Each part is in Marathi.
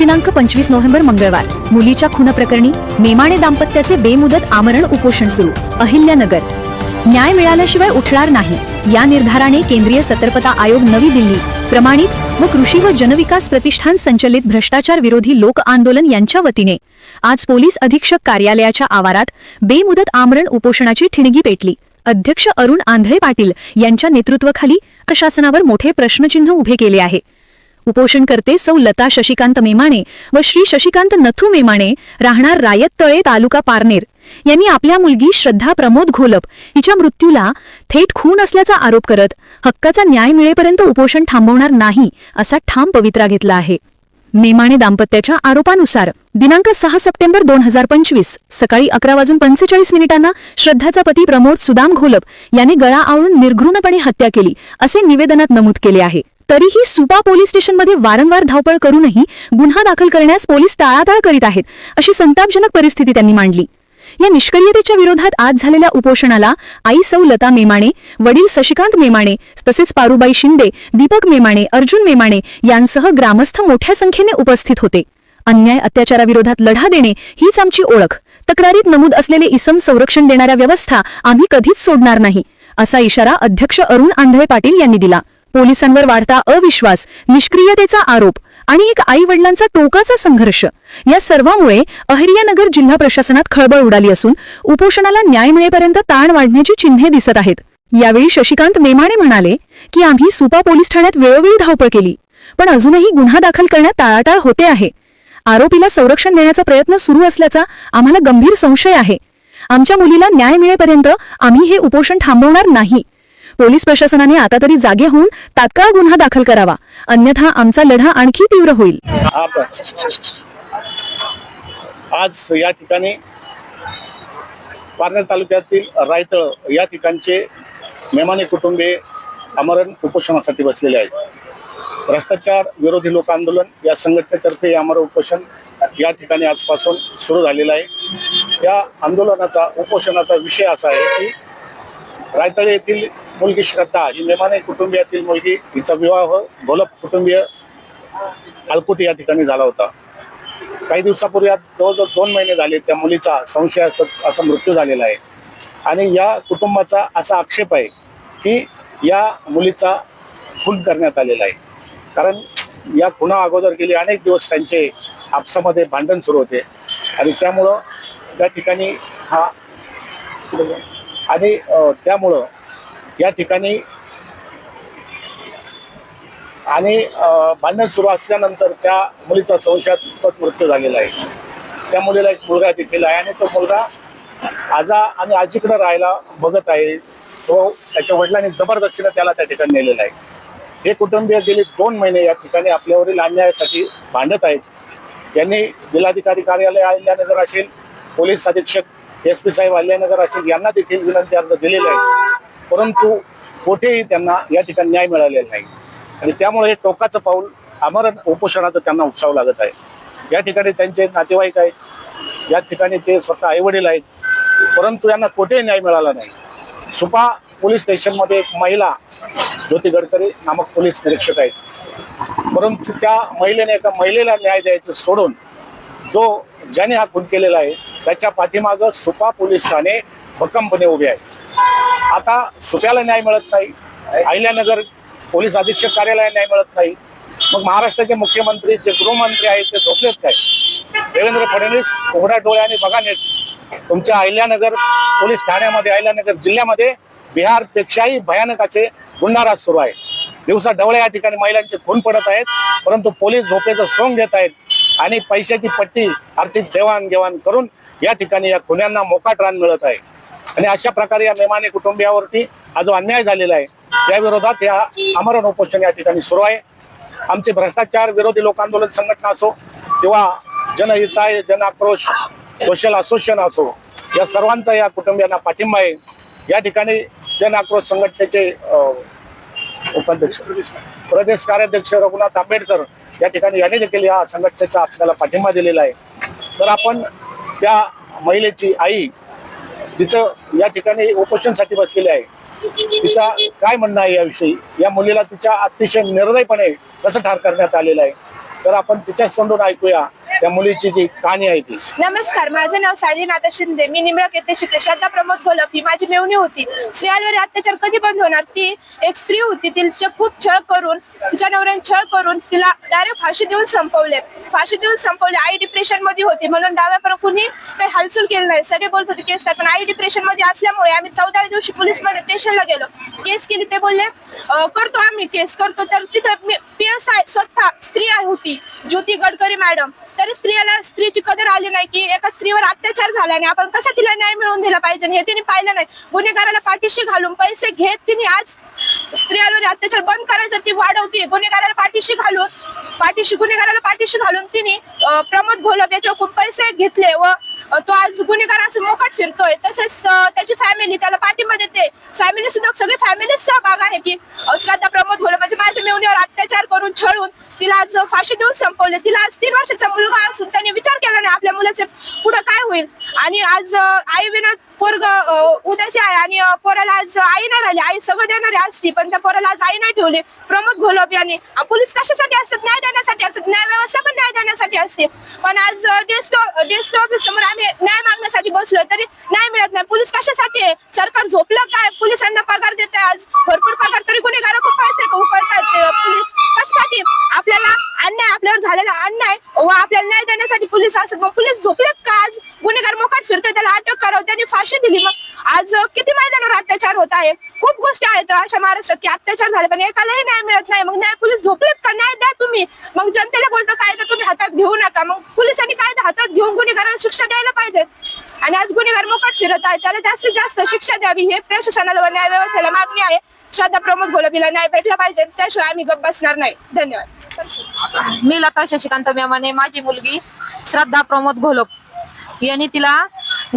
दिनांक पंचवीस नोव्हेंबर मंगळवार. मुलीच्या खूनप्रकरणी मेमाणे दाम्पत्याचे बेमुदत आमरण उपोषण सुरू. अहिल्यानगर. न्याय मिळाल्याशिवाय उठणार नाही. या निर्धाराने केंद्रीय सतर्कता आयोग नवी दिल्ली प्रमाणित व कृषी व जनविकास प्रतिष्ठान संचलित भ्रष्टाचार विरोधी लोक आंदोलन यांच्या वतीने आज पोलीस अधीक्षक कार्यालयाच्या आवारात बेमुदत आमरण उपोषणाची ठिणगी पेटली. अध्यक्ष अरुण आंधळे पाटील यांच्या नेतृत्वाखाली प्रशासनावर मोठे प्रश्नचिन्ह उभे केले आहे. उपोषणकर्ते सौ लता शशिकांत मेमाणे व श्री शशिकांत नथू मेमाणे राहणार रायत तळे तालुका पारनेर. यांनी आपल्या मुलगी श्रद्धा प्रमोद घोलप हिच्या मृत्यूला थेट खून असल्याचा आरोप करत हक्काचा न्याय मिळेपर्यंत उपोषण थांबवणार नाही असा ठाम पवित्रा घेतला आहे. मेमाणे दाम्पत्याच्या आरोपानुसार दिनांक सहा सप्टेंबर दोन हजार पंचवीस सकाळी अकरा वाजून पंचेचाळीस मिनिटांना श्रद्धाचा पती प्रमोद सुदाम घोलप याने गळा आवळून निर्घृणपणे हत्या केली असे निवेदनात नमूद केले आहे. तरीही सुपा पोलीस स्टेशनमध्ये वारंवार धावपळ करूनही गुन्हा दाखल करण्यास पोलीस टाळाटाळ करीत आहेत अशी संतापजनक परिस्थिती त्यांनी मांडली. या निष्क्रियतेच्या विरोधात आज झालेल्या उपोषणाला आई सौ लता मेमाणे वडील शशिकांत मेमाणे तसेच पारुबाई शिंदे दीपक मेमाणे अर्जुन मेमाणे यांसह ग्रामस्थ मोठ्या संख्येने उपस्थित होते. अन्याय अत्याचाराविरोधात लढा देणे हीच आमची ओळख. तक्रारीत नमूद असलेले इसम संरक्षण देणाऱ्या व्यवस्था आम्ही कधीच सोडणार नाही असा इशारा अध्यक्ष अरुण आंधळे पाटील यांनी दिला. पोलिसांवर वाढता अविश्वास निष्क्रियतेचा आरोप आणि एक आई वडिलांचा टोकाचा संघर्ष या सर्वामुळे अहर्यानगर जिल्हा प्रशासनात खळबळ उडाली असून उपोषणाला न्याय मिळेपर्यंत ताण वाढण्याची चिन्हे दिसत आहेत. यावेळी शशिकांत मेमाणे म्हणाले की आम्ही सुपा पोलीस ठाण्यात वेळोवेळी धावपळ केली पण अजूनही गुन्हा दाखल करण्यात टाळाटाळ होते आहे. आरोपीला संरक्षण देण्याचा प्रयत्न सुरू असल्याचा आम्हाला गंभीर संशय आहे. आमच्या मुलीला न्याय मिळेपर्यंत आम्ही हे उपोषण थांबवणार नाही. पोलीस प्रशासनाने आता तरी जागे होऊन तात्काळ गुन्हा दाखल करावा. अन्यथा आमचा लढा आणखी तीव्र होईल. आज या ठिकाणी पारनेर तालुक्यातील रायतळ या ठिकाणचे मेमाने कुटुंबे आमरण उपोषणासाठी बसलेले आहेत. भ्रष्टाचार विरोधी लोक आंदोलन या संघटनेतर्फे आमरण उपोषण या ठिकाणी आजपासून सुरू झालेलं आहे. या आंदोलनाचा उपोषणाचा विषय असा आहे की रायतळ येथील मुलगी श्रद्धा ही लेमाने कुटुंबियातील मुलगी हिचा विवाह घोलप कुटुंबीय अलकुटी या ठिकाणी झाला होता. काही दिवसापूर्वी आज जवळजवळ दोन महिने झाले त्या मुलीचा संशय असा मृत्यू झालेला आहे. आणि या कुटुंबाचा असा आक्षेप आहे की या मुलीचा खून करण्यात आलेला आहे. कारण या खुना अगोदर गेले अनेक दिवस त्यांचे आपसामध्ये भांडण सुरू होते. आणि त्यामुळं त्या ठिकाणी हा आणि त्यामुळं या ठिकाणी आणि भांडण सुरू असल्यानंतर त्या मुलीचा संशयास्पद मृत्यू झालेला आहे. त्या मुलीला एक मुलगा देखील आहे आणि तो मुलगा आजा आणि आजीकडे राहायला बघत आहे. तो त्याच्या वडिलांनी जबरदस्तीनं त्याला त्या ठिकाणी नेलेला आहे. हे कुटुंबीय गेले दोन महिने या ठिकाणी आपल्यावरील अन्यायासाठी भांडत आहेत. यांनी जिल्हाधिकारी कार्यालय आल्यानंतर असेल पोलीस अधीक्षक एस पी साहेब अहिल्यानगर असेल यांना देखील विनंती अर्ज दिलेला आहे परंतु कुठेही त्यांना या ठिकाणी न्याय मिळालेला नाही. आणि त्यामुळे हे टोकाचं पाऊल आमरण उपोषणाचं त्यांना उपसावं लागत आहे. या ठिकाणी त्यांचे नातेवाईक आहेत. या ठिकाणी ते स्वतः आईवडील आहेत. परंतु यांना कुठेही न्याय मिळाला नाही. सुपा पोलीस स्टेशनमध्ये एक महिला ज्योती गडकरी नामक पोलीस निरीक्षक आहेत. परंतु त्या महिलेने एका महिलेला न्याय द्यायचं सोडून जो ज्याने हा खून केलेला आहे त्याच्या पाठीमागं सुपा पोलीस ठाणे भक्कमपणे उभे आहे आता सुप्याला न्याय मिळत नाही अहिल्यानगर पोलीस अधीक्षक कार्यालयाला न्याय मिळत नाही. मग महाराष्ट्राचे मुख्यमंत्री जे गृहमंत्री आहेत ते झोपलेत काय? देवेंद्र फडणवीस उघड्या डोळ्याने बघा नेट. तुमच्या अहिल्यानगर पोलीस ठाण्यामध्ये अहिल्यानगर जिल्ह्यामध्ये बिहारपेक्षाही भयानक असे गुन्हाराज सुरू आहे दिवसा ढवळे या ठिकाणी महिलांचे खून पडत आहेत परंतु पोलीस झोपेचं सोंग घेत आहेत आणि पैशाची पट्टी आर्थिक देवाणघेवाण करून या ठिकाणी या खुन्यांना मोकाट रान मिळत आहे. आणि अशा प्रकारे या मेमाने कुटुंबियावरती हा जो अन्याय झालेला आहे त्या विरोधात या आमरण उपोषण या ठिकाणी सुरू आहे. आमचे भ्रष्टाचार विरोधी लोकांदोलन संघटना असो किंवा जनहिताय जन आक्रोश सोशल असोसिएशन असो या सर्वांचा या कुटुंबियांना पाठिंबा आहे. या ठिकाणी जन आक्रोश संघटनेचे उपाध्यक्ष प्रदेश कार्याध्यक्ष रघुनाथ आंबेडकर या ठिकाणी यांनी देखील या संघटनेचा आपल्याला पाठिंबा दिलेला आहे. तर आपण त्या महिलेची आई तिचं या ठिकाणी उपोषणसाठी बसलेली आहे तिचा काय म्हणणं आहे याविषयी? या मुलीला तिच्या अतिशय निर्दयपणे कसं ठार करण्यात आलेलं आहे? तर आपण तिच्याच तोंडून ऐकूया त्या मुलीची जी कहाणी आहे ती. नमस्कार माझं नाव सायली नाथा शिंदे. मी निमळक येथे शिकले श्रद्धा प्रमोद गोलप ही माझी मेवणी होती. स्त्रियांवर अत्याचार कधी बंद होणार? ती एक स्त्री होती. तिचे खूप छळ करून तिच्या नवऱ्याने छळ करून तिला डायरेक्ट फाशी देऊन संपवले. फाशी देऊन संपवले. आई डिप्रेशनमध्ये होती. म्हणून दाव्यापर्यंत कुणी काही हालचाल केली नाही. सगळे बोलत होते केस कर पण आई डिप्रेशनमध्ये असल्यामुळे आम्ही चौदाव्या दिवशी पोलीसमध्ये स्टेशनला गेलो. केस केली. ते बोलले करतो आम्ही केस. करतो. तर तिथं पी एस आय स्वतः स्त्री होती. ज्योती गडकरी मॅडम. तरी स्त्रियाला स्त्रीची कदर आली नाही की एका स्त्रीवर अत्याचार झाला आणि आपण कसा तिला न्याय मिळवून दिला पाहिजे? हे तिने पाहिलं नाही. गुन्हेगाराला पाठीशी घालून पैसे घेत तिने आज स्त्रियांवर अत्याचार बंद करायचं ती वाढवते गुन्हेगाराला पाठीशी घालून पाठीशी गुन्हेगाराला पाठीशी घालून तिने प्रमोद घोलप याच्या खूप पैसे घेतले व तो आज गुन्हेगार असं मोकट फिरतोय. तसेच त्याची फॅमिली त्याला पाठिंबा देते. फॅमिली सुद्धा सगळी फॅमिली सहभाग आहे की श्रद्धा प्रमोद घोलप म्हणजे माझ्या मेवणीवर अत्याचार करून छळून तिला आज फाशी देऊन संपवले. तिला आज तीन वर्षाचा मुलगा असून त्यांनी विचार केला नाही आपल्या मुलाचे पुढे काय होईल? आणि आज आई विनोद पोरग उद्याची आहे आणि पोराला आज आई नाही राहिली. आई सगळं देणारी असती पण त्या पोराला आज आई नाही ठेवली. प्रमोद घोलप यांनी. पोलीस कशासाठी असतात? न्याय देण्यासाठी असतात. न्याय व्यवस्था पण न्याय देण्यासाठी असते. पण आज डीएसपी ऑफिस समोर आम्ही न्याय मागण्यासाठी बसलो तरी न्याय मिळत नाही. पोलीस कशासाठी? आहे सरकार झोपलं काय? पोलिसांना पगार देत आज. भरपूर पगार. तरी गुन्हेगार खूप पैसे उकळतात पोलीस. कशासाठी? आपल्याला अन्याय आपल्यावर झालेला अन्याय व आपल्याला न्याय देण्यासाठी पोलीस असतात. मग पोलीस झोपलेत का आज? गुन्हेगार मोकाट फिरतोय त्याला अटक होते आणि फाशी दिली. मग आज किती महिलांवर अत्याचार होत आहे? खूप गोष्टी आहेत अशा महाराष्ट्रात की अत्याचार झाले पण एकालाही न्याय मिळत नाही. मग न्याय पोलीस झोपलेत का? न्याय द्या तुम्ही. मग जनतेला बोलतो कायदा तुम्ही हातात घेऊ नका. मग पोलिसांनी कायदा हातात घेऊन गुन्हेगारांना शिक्षा द्यायला पाहिजे. आणि आज गुन्हेगार मोकट फिरत आहे त्याला जास्तीत जास्त शिक्षा द्यावी. हे प्रशासनाला व न्याय व्यवस्थेला मागणी आहे. श्रद्धा प्रमोद गोलबीला न्याय भेटला पाहिजे. त्याशिवाय आम्ही गप्प बसणार नाही. धन्यवाद. मी लता शशिकांत मेमाने माझी मुलगी श्रद्धा प्रमोद घोलप यांनी तिला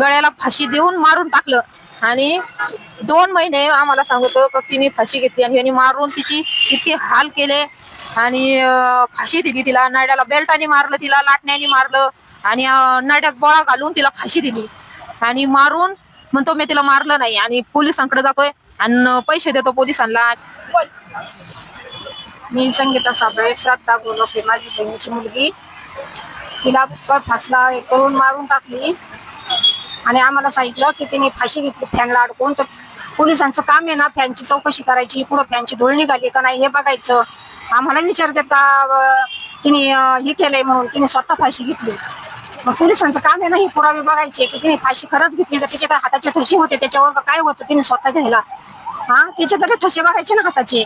गळ्याला फाशी देऊन मारून टाकलं. आणि दोन महिने आम्हाला सांगतो तिने फाशी घेतली आणि यांनी मारून तिची इतके हाल केले. आणि फाशी दिली तिला. नाड्याला बेल्टाने मारलं तिला लाटण्याने मारलं. आणि अं, नाड्यात बोळा घालून तिला फाशी दिली. आणि मारून म्हणतो मी तिला मारलं नाही. आणि पोलिसांकडे जातोय आणि पैसे देतो पोलिसांना. मी संगीता साबळे श्रद्धा गोलप माझी बहिणीची मुलगी. तिला फासला हे करून मारून टाकली. आणि आम्हाला सांगितलं की तिने फाशी घेतली फॅनला अडकून तर पोलिसांचं काम आहे ना फॅनची चौकशी करायची पुढं फॅनची धुळ निघाली का नाही हे बघायचं. आम्हाला विचारतात का तिने हे केलंय म्हणून तिने स्वतः फाशी घेतली. मग पोलिसांचं काम आहे ना हे पुरावे बघायचे की तिने फाशी खरंच घेतली तर तिचे काय हाताचे ठसे होते त्याच्यावर काय होतं तिने स्वतः घ्यायला. हा तिचे तरी ठसे बघायचे ना हाताचे.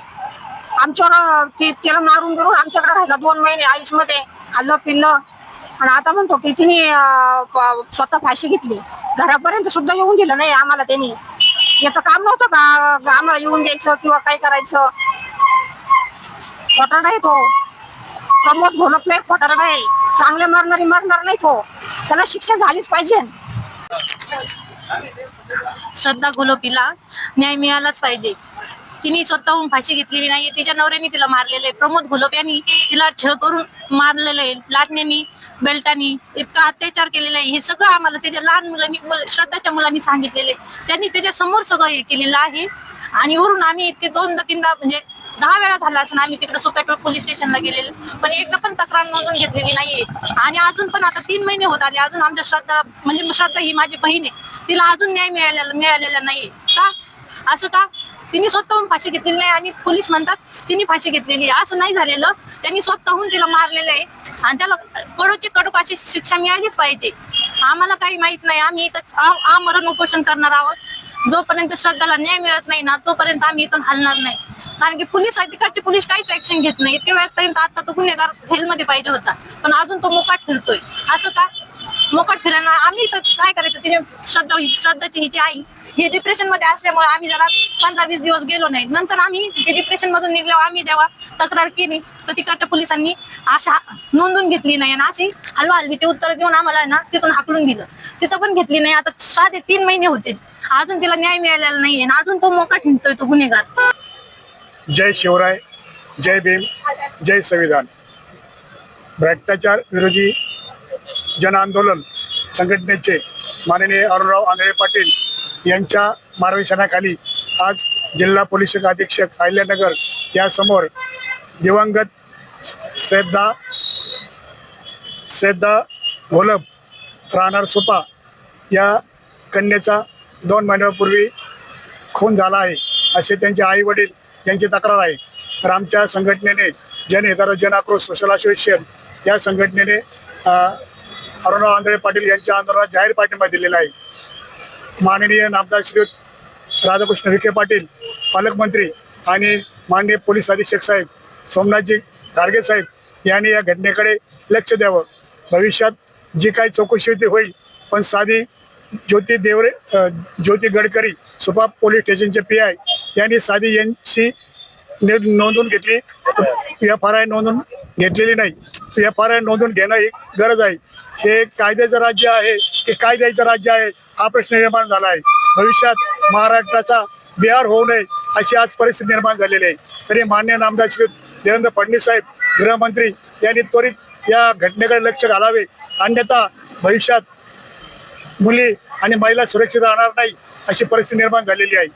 आमच्यावर ते त्याला मारून बिरून आमच्याकडे राहिला दोन महिने आयुषमध्ये खाल्लं पिल्लं. आणि आता म्हणतो की तिने स्वतः फाशी घेतली. घरापर्यंत सुद्धा येऊन दिलं नाही आम्हाला त्यांनी. याचं काम नव्हतं का? आम्हाला येऊन द्यायचं किंवा काय करायचं? खोटारडा आहे तो. प्रमोद नाही खोटारडा आहे. चांगले मरणारी मरणार नाही तो. त्याला शिक्षा झालीच पाहिजे. श्रद्धा गुलोपीला न्याय मिळालाच पाहिजे. तिने स्वतःहून फाशी घेतलेली नाही तिच्या नवऱ्याने तिला मारलेले प्रमोद घोलप यांनी तिला छळ करून मारलेलं आहे लाटण्यानी बेल्टानी इतका अत्याचार केलेला आहे. हे सगळं आम्हाला त्याच्या लहान मुलांनी मुल- श्रद्धाच्या मुलांनी सांगितलेले त्यांनी त्याच्यासमोर सगळं हे केलेलं आहे. आणि वरून आम्ही इतके दोनदा तीनदा म्हणजे दहा वेळा झाला असं आम्ही तिकडे सुकाटोळ पोलीस स्टेशनला गेलेलो. पण एकदा पण तक्रार नोंदून घेतलेली नाहीये. आणि अजून पण आता तीन महिने होत आले. अजून आमच्या श्रद्धा म्हणजे श्रद्धा ही माझी बहीण आहे. तिला अजून न्याय मिळालेला मिळालेला नाहीये. का? असं का? तिने स्वतःहून फाशी घेतलेली नाही आणि पोलीस म्हणतात तिने फाशी घेतलेली आहे. असं नाही झालेलं. त्यांनी स्वतःहून तिला मारलेलं आहे. आणि त्याला कडूची कडूक अशी शिक्षा मिळालीच पाहिजे. आम्हाला काही माहीत नाही. आम्ही इथं आमरण उपोषण करणार आहोत. जोपर्यंत श्रद्धाला न्याय मिळत नाही ना तोपर्यंत आम्ही इथून हलणार नाही. कारण की पोलीस अधिकारचे पोलीस काहीच ऍक्शन घेत नाही. इतक्या वेळापर्यंत आता तो गुन्हेगार जेलमध्ये पाहिजे होता. पण अजून तो मोकाट फिरतोय. असं का तिथं काय करायचं. तिने श्रद्धा श्रद्धाची हिची आई हे डिप्रेशनमध्ये असल्यामुळे आम्ही जरा पंधरा वीस दिवस गेलो नाही. नंतर आम्ही डिप्रेशन मधून निघल्यावर आम्ही जेव्हा तक्रार केली तर तिकडच्या पोलिसांनी अशा नोंदून घेतली नाही. आणि अशी हलवा हलवीची उत्तर देऊन आम्हाला ना तिथून हाकलून दिलं. तिथं पण घेतली नाही. आता साधे तीन महिने होते. अजून तिला न्याय मिळालेला नाहीये. आणि अजून तो मोका हिंडतोय तो गुन्हेगार. जय शिवराय जय भीम जय संविधान. भ्रष्टाचार विरोधी जन आंदोलन संघटनेचे माननीय अरुणराव आंधळे पाटील यांच्या मार्गदर्शनाखाली आज जिल्हा पोलीस अधीक्षक अहिल्यानगर यासमोर दिवंगत श्रद्धा श्रद्धा घोलप राहणार सोपा या कन्येचा दोन महिन्यापूर्वी खून झाला आहे असे त्यांचे आई वडील यांची तक्रार आहे. तर आमच्या संघटनेने जनहिताचा जन आक्रोश सोशल असोसिएशन या संघटनेने अरुणा आंधळे पाटील यांच्या आंदोलनात जाहीर पाठिंबा दिलेला आहे. माननीय नामदार श्री राधाकृष्ण विखे पाटील पालकमंत्री आणि माननीय पोलीस अधीक्षक साहेब सोमनाथजी धारगे साहेब यांनी या घटनेकडे लक्ष द्यावं. भविष्यात जी काही चौकशी होती होईल पण साधी ज्योती देवरे ज्योती गडकरी सुपा पोलीस स्टेशनचे पी आय यांनी साधी यांची ने- नोंदवून घेतली. एफ आर आय नोंदवून घेतलेली नाही. एफ आर आय नोंदवून घेणं ही गरज आहे. हे कायद्याचं राज्य आहे. की कायद्याचं राज्य आहे. हा प्रश्न निर्माण झाला आहे. भविष्यात महाराष्ट्राचा बिहार होऊ नये अशी आज परिस्थिती निर्माण झालेली आहे. तरी मान्य नामदार श्री देवेंद्र फडणवीस साहेब गृहमंत्री यांनी त्वरित या घटनेकडे लक्ष घालावे. अन्यथा भविष्यात मुली आणि महिला सुरक्षित राहणार नाही अशी परिस्थिती निर्माण झालेली आहे.